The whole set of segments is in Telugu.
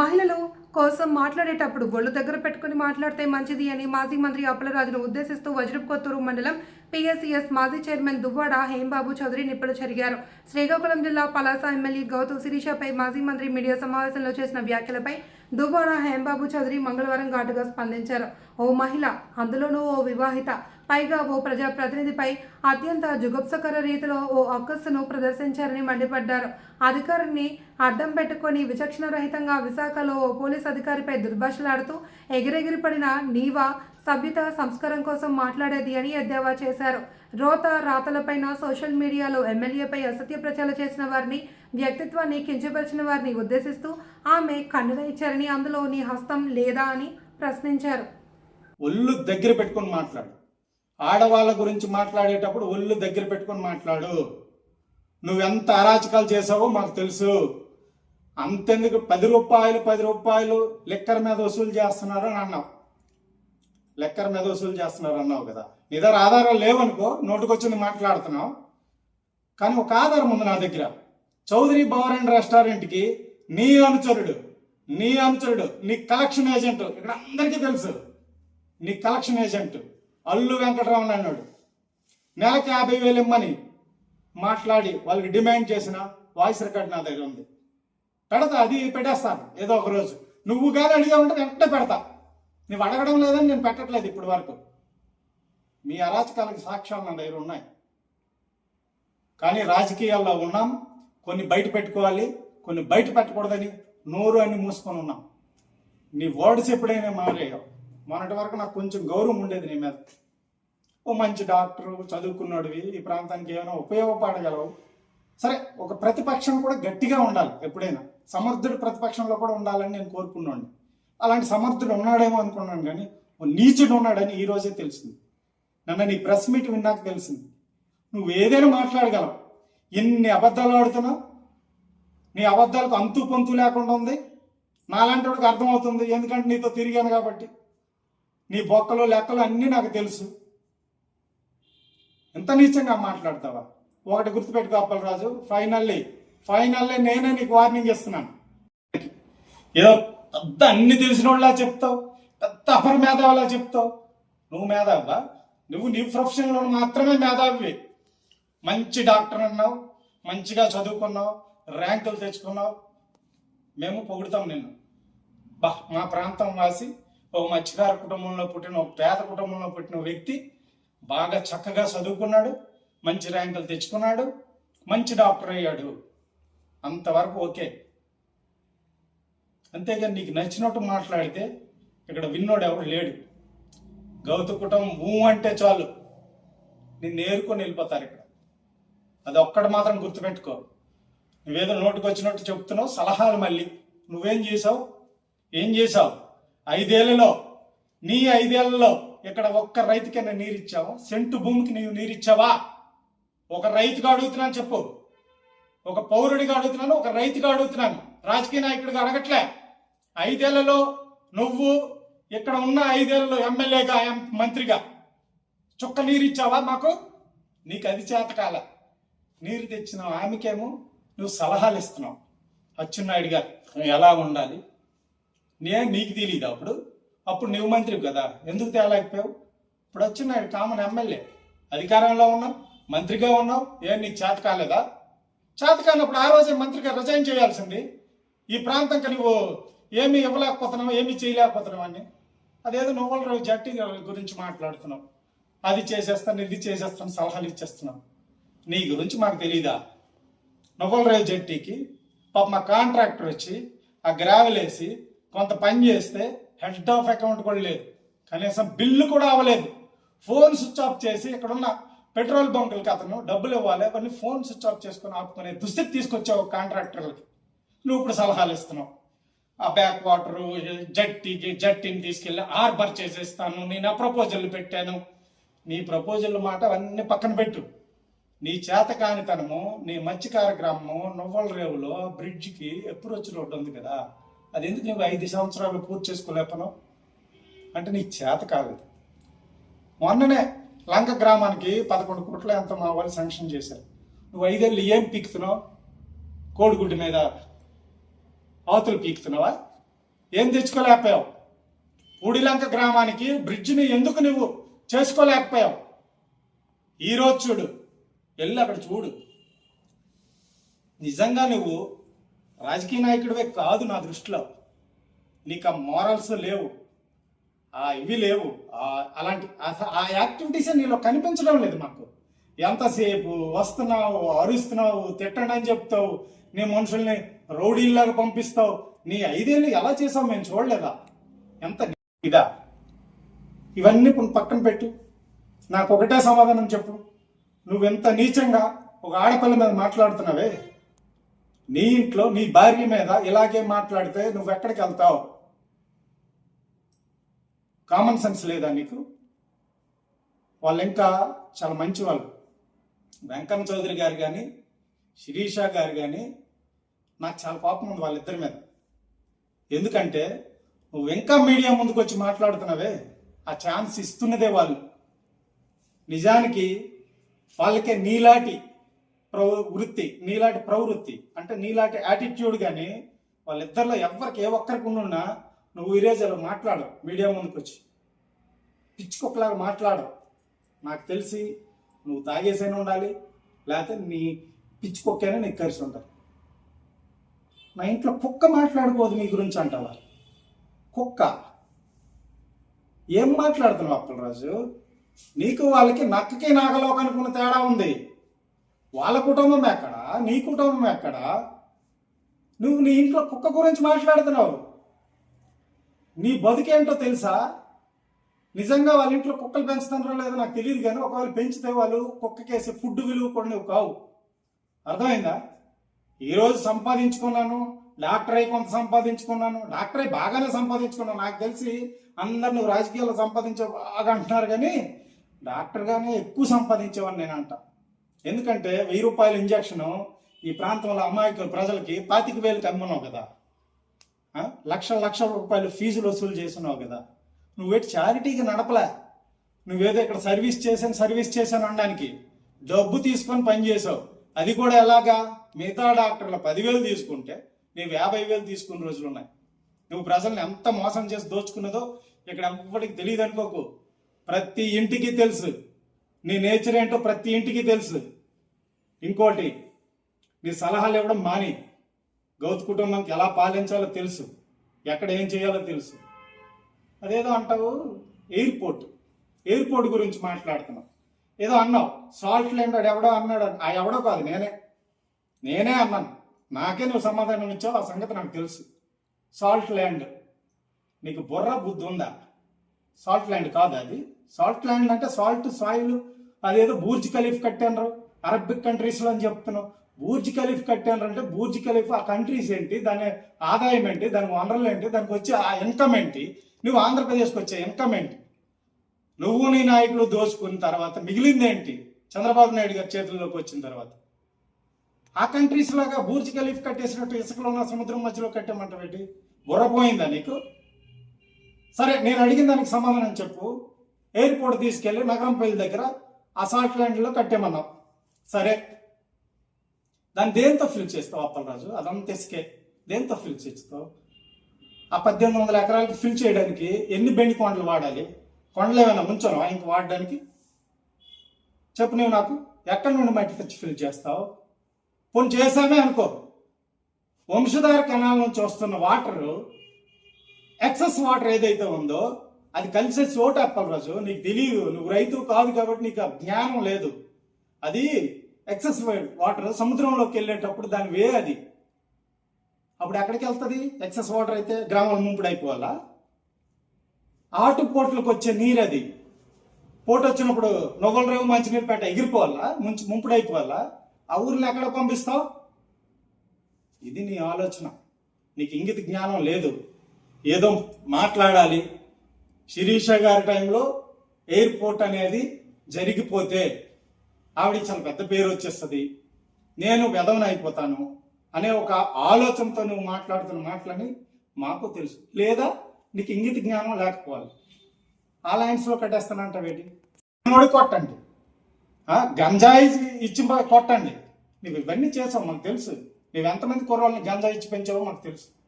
మహిళలు కోసం మాట్లాడేటప్పుడు ఒళ్ళు దగ్గర పెట్టుకుని మాట్లాడితే మంచిది అని మాజీ మంత్రి అప్పలరాజును ఉద్దేశిస్తూ వజ్రపు కొత్తూరు మండలం పిఎస్సిఎస్ మాజీ చైర్మన్ దువ్వాడ హేంబాబు చౌదరి నిప్పులు చెరిగారు. శ్రీకాకుళం జిల్లా పలాస ఎమ్మెల్యే గౌతు శిరీషపై మాజీ మంత్రి మీడియా సమావేశంలో చేసిన వ్యాఖ్యలపై దువ్వాడ హేంబాబు చౌదరి మంగళవారం ఘాటుగా స్పందించారు. ఓ మహిళ అందులోనూ ఓ వివాహిత. పైగా ఓ ప్రజాప్రతినిధిపై అత్యంత జుగుప్సకర రీతిలో ఓ అక్కస్సును ప్రదర్శించారని మండిపడ్డారు. అధికారిని అడ్డం పెట్టుకొని విచక్షణ రహితంగా విశాఖలో ఓ పోలీస్ అధికారిపై దుర్భాషలాడుతూ ఎగిరెగిరి పడిన నీవా సభ్యత సంస్కారం కోసం మాట్లాడేది అని ఎద్దేవా చేశారు. రోత రాతలపైన సోషల్ మీడియాలో ఎమ్మెల్యేపై అసత్య ప్రచారం చేసిన వారిని వ్యక్తిత్వాన్ని కించపరిచిన వారిని ఉద్దేశిస్తూ ఆమె కన్నుల ఇచ్చారని అందులో నీ హస్తం లేదా అని ప్రశ్నించారు. ఒళ్ళు దగ్గర పెట్టుకొని మాట్లాడు. ఆడవాళ్ళ గురించి మాట్లాడేటప్పుడు ఒళ్ళు దగ్గర పెట్టుకొని మాట్లాడు. నువ్వెంత అరాచకాలు చేసావో మాకు తెలుసు. అంతెందుకు పది రూపాయలు పది రూపాయలు లెక్కర్ మీద వసూలు చేస్తున్నారు అని అన్నావు. లెక్కర్ మీద వసూలు చేస్తున్నారు అన్నావు కదా. నీ దగ్గర ఆధారాలు లేవనుకో నోటుకొచ్చింది మాట్లాడుతున్నావు. కానీ ఒక ఆధారం ఉంది నా దగ్గర. చౌదరి భవన్ అండ్ రెస్టారెంట్కి నీ అనుచరుడు నీ అనుచరుడు నీ కలెక్షన్ ఏజెంట్. ఇక్కడ అందరికీ తెలుసు. నీ కలెక్షన్ ఏజెంట్ అల్లు వెంకటరమణ అన్నాడు. నెలకి యాభై వేలు ఇమ్మని మాట్లాడి వాళ్ళకి డిమాండ్ చేసిన వాయిస్ రికార్డ్ నా దగ్గర ఉంది. పెడతా అది పెట్టేస్తాను ఏదో ఒక రోజు. నువ్వు కానీ అడిగావంటే వెంటనే పెడతా. నువ్వు అడగడం లేదని నేను పెట్టట్లేదు ఇప్పటి వరకు. మీ అరాచకాలకు సాక్ష్యాలు నా దగ్గర ఉన్నాయి. కానీ రాజకీయాల్లో ఉన్నాం కొన్ని బయట పెట్టుకోవాలి కొన్ని బయట పెట్టకూడదని నోరు అని మూసుకొని ఉన్నాం. నీ వర్డ్స్ ఎప్పుడైనా మారాయో. మొన్నటి వరకు నాకు కొంచెం గౌరవం ఉండేది నీ మీద. ఓ మంచి డాక్టర్ చదువుకున్నాడివి ఈ ప్రాంతానికి ఏమైనా ఉపయోగపడగలవు. సరే ఒక ప్రతిపక్షం కూడా గట్టిగా ఉండాలి ఎప్పుడైనా. సమర్థుడు ప్రతిపక్షంలో కూడా ఉండాలని నేను కోరుకున్నాను అలాంటి సమర్థుడు ఉన్నాడేమో అనుకున్నాను కానీ ఓ నీచుడు ఉన్నాడని ఈ రోజే తెలిసింది. నన్ను నీ ప్రెస్ మీట్ విన్నాక తెలిసింది. నువ్వు ఏదైనా మాట్లాడగలవు. ఎన్ని అబద్ధాలు ఆడుతున్నావు? నీ అబద్ధాలకు అంతు పొంతు లేకుండా ఉంది. నాలాంటి వాడికి అర్థమవుతుంది. ఎందుకంటే నీతో తిరిగాను కాబట్టి. నీ బొక్కలు లెక్కలు అన్నీ నాకు తెలుసు. ఎంత నీచంగా మాట్లాడతావా? ఒకటి గుర్తుపెట్టుకో అప్పలరాజు. ఫైనల్లీ ఫైనల్లీ నేనే నీకు వార్నింగ్ ఇస్తున్నాను. ఏదో పెద్ద అన్ని తెలిసిన చెప్తావు పెద్ద అపర మేధావులా చెప్తావు. నువ్వు మేధావా? నువ్వు నీ ప్రొఫెషన్లో మాత్రమే మేధావి. మంచి డాక్టర్ అన్నావు మంచిగా చదువుకున్నావు ర్యాంకులు తెచ్చుకున్నావు. మేము పొగుడుతాం నిన్ను. బా మా ప్రాంతం వాసి ఒక మత్స్యకార కుటుంబంలో పుట్టిన ఒక పేద కుటుంబంలో పుట్టిన వ్యక్తి బాగా చక్కగా చదువుకున్నాడు మంచి ర్యాంకులు తెచ్చుకున్నాడు మంచి డాక్టర్ అయ్యాడు. అంతవరకు ఓకే. అంతేగాని నీకు నచ్చినట్టు మాట్లాడితే ఇక్కడ విన్నోడు ఎవడు లేడు. గౌతు కుటుంబం ఊ అంటే చాలు. నిన్ను ఏరుకొని వెళ్ళిపోతారు ఇక్కడ. అది ఒక్కటి మాత్రం గుర్తుపెట్టుకో. నువ్వేదో నోటికి వచ్చినట్టు చెప్తున్నావు సలహాలు మళ్ళీ. నువ్వేం చేసావు? ఏం చేసావు? ఐదేళ్ళలో నీ ఐదేళ్ళలో ఇక్కడ ఒక్క రైతుకైనా నీరు ఇచ్చావా సెంటు భూమికి నీవు నీరు ఇచ్చావా ఒక రైతుగా అడుగుతున్నాను చెప్పు. ఒక పౌరుడిగా అడుగుతున్నాను ఒక రైతుగా అడుగుతున్నాను. రాజకీయ నాయకుడిగా అడగట్లే. ఐదేళ్ళలో నువ్వు ఇక్కడ ఉన్న ఐదేళ్ళలో ఎమ్మెల్యేగా మంత్రిగా చుక్క నీరు ఇచ్చావా మాకు? నీకు అది చేతకాల నీరు తెచ్చిన ఆమెకేమో నువ్వు సలహాలు ఇస్తున్నావు. అచ్చెన్నాయుడు గారు నువ్వు ఎలా ఉండాలి? నేను నీకు తెలియదు అప్పుడు. అప్పుడు నువ్వు మంత్రి కదా. ఎందుకు తేలేకపోయావు? ఇప్పుడు వచ్చిన కామన్ ఎమ్మెల్యే. అధికారంలో ఉన్నావు మంత్రిగా ఉన్నావు. ఏం నీకు చేత కాలేదా? చేత కానప్పుడు ఆ రోజే మంత్రిగా రిజైన్ చేయాల్సింది. ఈ ప్రాంతంకి నువ్వు ఏమి ఇవ్వలేకపోతున్నావు ఏమి చేయలేకపోతున్నావు అని అదేదో నువ్వుల జట్టి గురించి మాట్లాడుతున్నావు. అది చేసేస్తాను ఇది చేసేస్తాను సలహాలు ఇచ్చేస్తున్నావు. నీ గురించి మాకు తెలీదా? నువ్వుల రేవు జట్టీకి పాప మా కాంట్రాక్టర్ వచ్చి ఆ గ్రావెల్ వేసి కొంత పని చేస్తే హెడ్ ఆఫ్ అకౌంట్ కూడా లేదు. కనీసం బిల్లు కూడా అవ్వలేదు. ఫోన్ స్విచ్ ఆఫ్ చేసి ఇక్కడున్న పెట్రోల్ బంకులకి అతను డబ్బులు ఇవ్వాలి. కొన్ని ఫోన్ స్విచ్ ఆఫ్ చేసుకొని ఆపుకునే దుస్థితి తీసుకొచ్చావు కాంట్రాక్టర్లకి. నువ్వు ఇప్పుడు సలహాలు ఇస్తున్నావు. ఆ బ్యాక్ వాటరు జట్టికి జట్టిని తీసుకెళ్ళి ఆర్బర్ చేసేస్తాను. నేను ఆ ప్రపోజల్ పెట్టాను. నీ ప్రపోజల్ మాట అవన్నీ పక్కన పెట్టు. నీ చేతకానితనము నీ మత్స్యకార గ్రామము నువ్వల రేవులో బ్రిడ్జికి అప్రోచ్ రోడ్డు ఉంది కదా. అది ఎందుకు నువ్వు ఐదు సంవత్సరాలు పూర్తి చేసుకోలేపను అంటే నీకు చేత కాలేదు. మొన్ననే లంక గ్రామానికి పదకొండు కోట్ల ఎంత మా వాళ్ళు శాంక్షన్ చేశారు. నువ్వు ఐదేళ్ళు ఏం పీకుతున్నావు? కోడిగుడ్డు మీద అవతలు పీకుతున్నావా? ఏం తెచ్చుకోలేకపోయావు? పూడిలంక గ్రామానికి బ్రిడ్జిని ఎందుకు నువ్వు చేసుకోలేకపోయావు? ఈరోజు చూడు వెళ్ళి అక్కడ చూడు. నిజంగా నువ్వు రాజకీయ నాయకుడివే కాదు నా దృష్టిలో. నీకు ఆ మోరల్స్ లేవు. ఆ ఇవి లేవు. అలాంటి ఆ యాక్టివిటీస్ నీలో కనిపించడం లేదు మాకు ఎంతసేపు వస్తున్నావు అరుస్తున్నావు తిట్టండి అని చెప్తావు నీ మనుషుల్ని రౌడీల్లాగా పంపిస్తావు నీ ఐదేళ్ళు ఎలా చేసావు మేము చూడలేదా? ఎంత ఇదా? ఇవన్నీ పక్కన పెట్టు. నాకు ఒకటే సమాధానం చెప్పు. నువ్వెంత నీచంగా ఒక ఆడపిల్ల మీద మాట్లాడుతున్నావే? నీ ఇంట్లో నీ భార్య మీద ఇలాగే మాట్లాడితే నువ్వు ఎక్కడికి వెళ్తావు? కామన్ సెన్స్ లేదా నీకు? వాళ్ళు ఇంకా చాలా మంచి వాళ్ళు వెంకన్న చౌదరి గారు కానీ శిరీష గారు కానీ నాకు చాలా కోపం ఉంది వాళ్ళిద్దరి మీద. ఎందుకంటే నువ్వు ఇంకా మీడియా ముందుకు వచ్చి మాట్లాడుతున్నావే. ఆ ఛాన్స్ ఇస్తున్నదే వాళ్ళు. నిజానికి వాళ్ళకే నీలాంటి ప్రవ వృత్తి నీలాంటి ప్రవృత్తి అంటే నీలాంటి యాటిట్యూడ్ కానీ వాళ్ళిద్దరిలో ఎవరికి ఏ ఒక్కరికి ఉన్నా నువ్వు ఈరోజు మాట్లాడు మీడియా ముందుకు వచ్చి పిచ్చుకొక్కలాగా మాట్లాడు నాకు తెలిసి నువ్వు తాగేసైనా ఉండాలి లేకపోతే నీ పిచ్చుకొక్కైనా నీకు కలిసి ఉండాలి. నా ఇంట్లో కుక్క మాట్లాడుకోదు మీ గురించి అంటావా? కుక్క. ఏం మాట్లాడుతున్నావు అప్పలరాజు? నీకు వాళ్ళకి నక్కకి నాగలోకి అనుకున్న తేడా ఉంది. వాళ్ళ కుటుంబం ఎక్కడ నీ కుటుంబం ఎక్కడ నువ్వు నీ ఇంట్లో కుక్క గురించి మాట్లాడుతున్నావు. నీ బతుకేంటో తెలుసా? నిజంగా వాళ్ళ ఇంట్లో కుక్కలు పెంచుతున్నారో లేదో నాకు తెలియదు కానీ ఒకవేళ పెంచితే వాళ్ళు కుక్కకేసే ఫుడ్ విలువ కూడా నువ్వు కావు. అర్థమైందా? ఈరోజు సంపాదించుకున్నాను డాక్టర్ అయి కొంత సంపాదించుకున్నాను డాక్టర్ అయి బాగానే సంపాదించుకున్నాను. నాకు తెలిసి అందరు నువ్వు రాజకీయాల్లో సంపాదించే బాగా అంటున్నారు కానీ డాక్టర్గానే ఎక్కువ సంపాదించేవాడిని నేను అంట ఎందుకంటే వెయ్యి రూపాయల ఇంజక్షను ఈ ప్రాంతంలో అమాయకుల ప్రజలకి పాతిక వేలకు అమ్మున్నావు కదా. లక్షల లక్షల రూపాయలు ఫీజులు వసూలు చేస్తున్నావు కదా. నువ్వు నువ్వేటి చారిటీకి నడపలే. నువ్వేదో ఇక్కడ సర్వీస్ చేశాను సర్వీస్ చేశాను అనడానికి డబ్బు తీసుకొని పని చేసావు అది కూడా ఎలాగా? మిగతా డాక్టర్ల పదివేలు తీసుకుంటే నీవు యాభై వేలు తీసుకున్న రోజులు ఉన్నాయి. నువ్వు ప్రజల్ని ఎంత మోసం చేసి దోచుకున్నదో ఇక్కడ ఎవ్వడికి తెలియదు అనుకోకు ప్రతి ఇంటికి తెలుసు. నీ నేచర్ ఏంటో ప్రతి ఇంటికి తెలుసు. ఇంకోటి నీ సలహాలు ఇవ్వడం మాని. గౌత్ కుటుంబానికి ఎలా పాలించాలో తెలుసు. ఎక్కడ ఏం చేయాలో తెలుసు. అదేదో అంటావు ఎయిర్పోర్ట్. ఎయిర్పోర్ట్ గురించి మాట్లాడుతున్నావు. ఏదో అన్నావు సాల్ట్ ల్యాండ్ వాడు ఎవడో అన్నాడు ఆ ఎవడో కాదు నేనే. నేనే అన్నాను. నాకే నువ్వు సమాధానం ఇచ్చావు ఆ సంగతి నాకు తెలుసు. Salt land. నీకు బుర్ర బుద్ధి ఉందా? సాల్ట్ ల్యాండ్ కాదు అది. సాల్ట్ ల్యాండ్ అంటే సాల్ట్ సాయిల్. అదేదో బూర్జ్ ఖలీఫ్ కట్టాను అరబిక్ కంట్రీస్లో అని చెప్తున్నావు. బూర్జ్ ఖలీఫ్ కట్టాను అంటే బూర్జ్ ఖలీఫ్ ఆ కంట్రీస్ ఏంటి? దాని ఆదాయం ఏంటి? దాని వనరులు ఏంటి? దానికి వచ్చే ఆ ఇన్కమ్ ఏంటి? నువ్వు ఆంధ్రప్రదేశ్కి వచ్చే ఇన్కమ్ ఏంటి? నువ్వు నీ నాయకులు దోచుకున్న తర్వాత మిగిలింది ఏంటి? చంద్రబాబు నాయుడు గారి చేతుల్లోకి వచ్చిన తర్వాత. ఆ కంట్రీస్ లాగా బూర్జ్ ఖలీఫ్ కట్టేసినట్టు ఇసుకలో ఉన్న సముద్రం మధ్యలో కట్టామంటావేంటి బుర్రపోయిందా నీకు? సరే నేను అడిగిన దానికి సమాధానం చెప్పు. ఎయిర్పోర్ట్ తీసుకెళ్ళి నగరంపల్లి దగ్గర ఆ సాల్ట్ ల్యాండ్లో కట్టేమన్నావు. సరే. దాన్ని దేంతో ఫిల్ చేస్తావు అప్పలరాజు అదంతా ఇసుకే దేంతో ఫిల్ చేస్తావు? ఆ పద్దెనిమిది వందల ఎకరాలకి ఫిల్ చేయడానికి ఎన్ని బెండి కొండలు వాడాలి? కొండలు ఏమైనా ముంచను ఇంక వాడడానికి? చెప్పు నువ్వు నాకు. ఎక్కడి నుండి మట్టి తెచ్చి ఫిల్ చేస్తావు? పోనీ చేసామే అనుకో. వంశధార కణాల నుంచి వస్తున్న వాటర్ ఎక్సెస్ వాటర్ ఏదైతే ఉందో అది కలిసే చోట అప్పలరాజు నీకు తెలియదు నువ్వు రైతు కాదు కాబట్టి నీకు ఆ జ్ఞానం లేదు. అది ఎక్సెస్ వాటర్ సముద్రంలోకి వెళ్ళేటప్పుడు దాని వే అది. అప్పుడు ఎక్కడికి వెళ్తుంది? ఎక్సెస్ వాటర్ అయితే గ్రామాల ముంపుడు అయిపోవాలా? ఆటుపోట్లకు వచ్చే నీరు అది. పోటు వచ్చినప్పుడు నొగల రేవు మంచినీరు పెట్ట ఎగిరిపోవాలా? ముంచి ముంపుడు అయిపోవాలా? ఆ ఊర్లో ఎక్కడ పంపిస్తావు? ఇది నీ ఆలోచన. నీకు ఇంగిత జ్ఞానం లేదు. ఏదో మాట్లాడాలి. శిరీష గారి టైంలో ఎయిర్పోర్ట్ అనేది జరిగిపోతే ఆవిడ చాలా పెద్ద పేరు వచ్చేస్తుంది. నేను వెధవన అయిపోతాను అనే ఒక ఆలోచనతో నువ్వు మాట్లాడుతున్న మాటలని మాకు తెలుసు. లేదా నీకు ఇంగిత జ్ఞానం లేకపోవాలి. ఆ లైన్స్లో కట్టేస్తానంటావేటి నోడి కొట్టండి. గంజాయి ఇచ్చి కొట్టండి. నువ్వు ఇవన్నీ చేసావు మాకు తెలుసు. నువ్వు ఎంతమంది కుర్రోళ్ళని గంజాయి ఇచ్చి పెంచావో మాకు తెలుసు.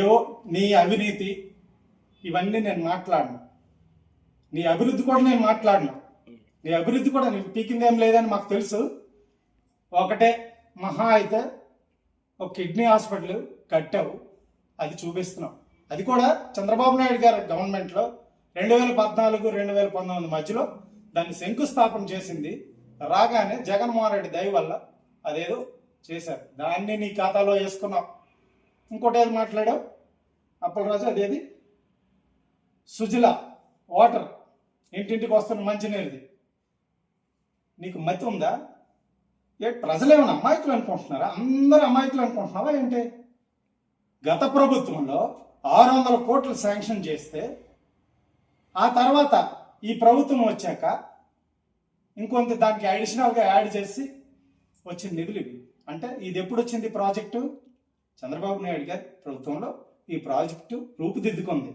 ఏవో నీ అవినీతి ఇవన్నీ నేను మాట్లాడను. నీ అభివృద్ధి కూడా నేను మాట్లాడను. నీ అభివృద్ధి కూడా నేను పీకింది ఏం లేదని మాకు తెలుసు. ఒకటే మహా అయితే ఒక కిడ్నీ హాస్పిటల్ కట్టావు. అది చూపిస్తున్నావు అది కూడా చంద్రబాబు నాయుడు గారి గవర్నమెంట్లో రెండు వేల పద్నాలుగు రెండు వేల పంతొమ్మిది మధ్యలో దాన్ని శంకుస్థాపన చేసింది. రాగానే జగన్మోహన్ రెడ్డి దయ వల్ల అదేదో చేశారు. దాన్ని నీ ఖాతాలో వేసుకున్నావు ఇంకోటి ఏది మాట్లాడావు? అప్పలరాజు అదేది సుజల వాటర్. ఇంటింటికి వస్తున్న మంచినీరుది. నీకు మతి ఉందా? ఏ ప్రజలేమైనా అమాయకులు అనుకుంటున్నారా? అందరూ అమాయకులు అనుకుంటున్నావా ఏంటి? గత ప్రభుత్వంలో ఆరు వందల కోట్లు శాంక్షన్ చేస్తే ఆ తర్వాత ఈ ప్రభుత్వం వచ్చాక ఇంకొంత దానికి అడిషనల్గా యాడ్ చేసి వచ్చిన నిధులు ఇవి. అంటే ఇది ఎప్పుడు వచ్చింది ప్రాజెక్టు? చంద్రబాబు నాయుడు గారి ప్రభుత్వంలో ఈ ప్రాజెక్టు రూపుదిద్దుకుంది.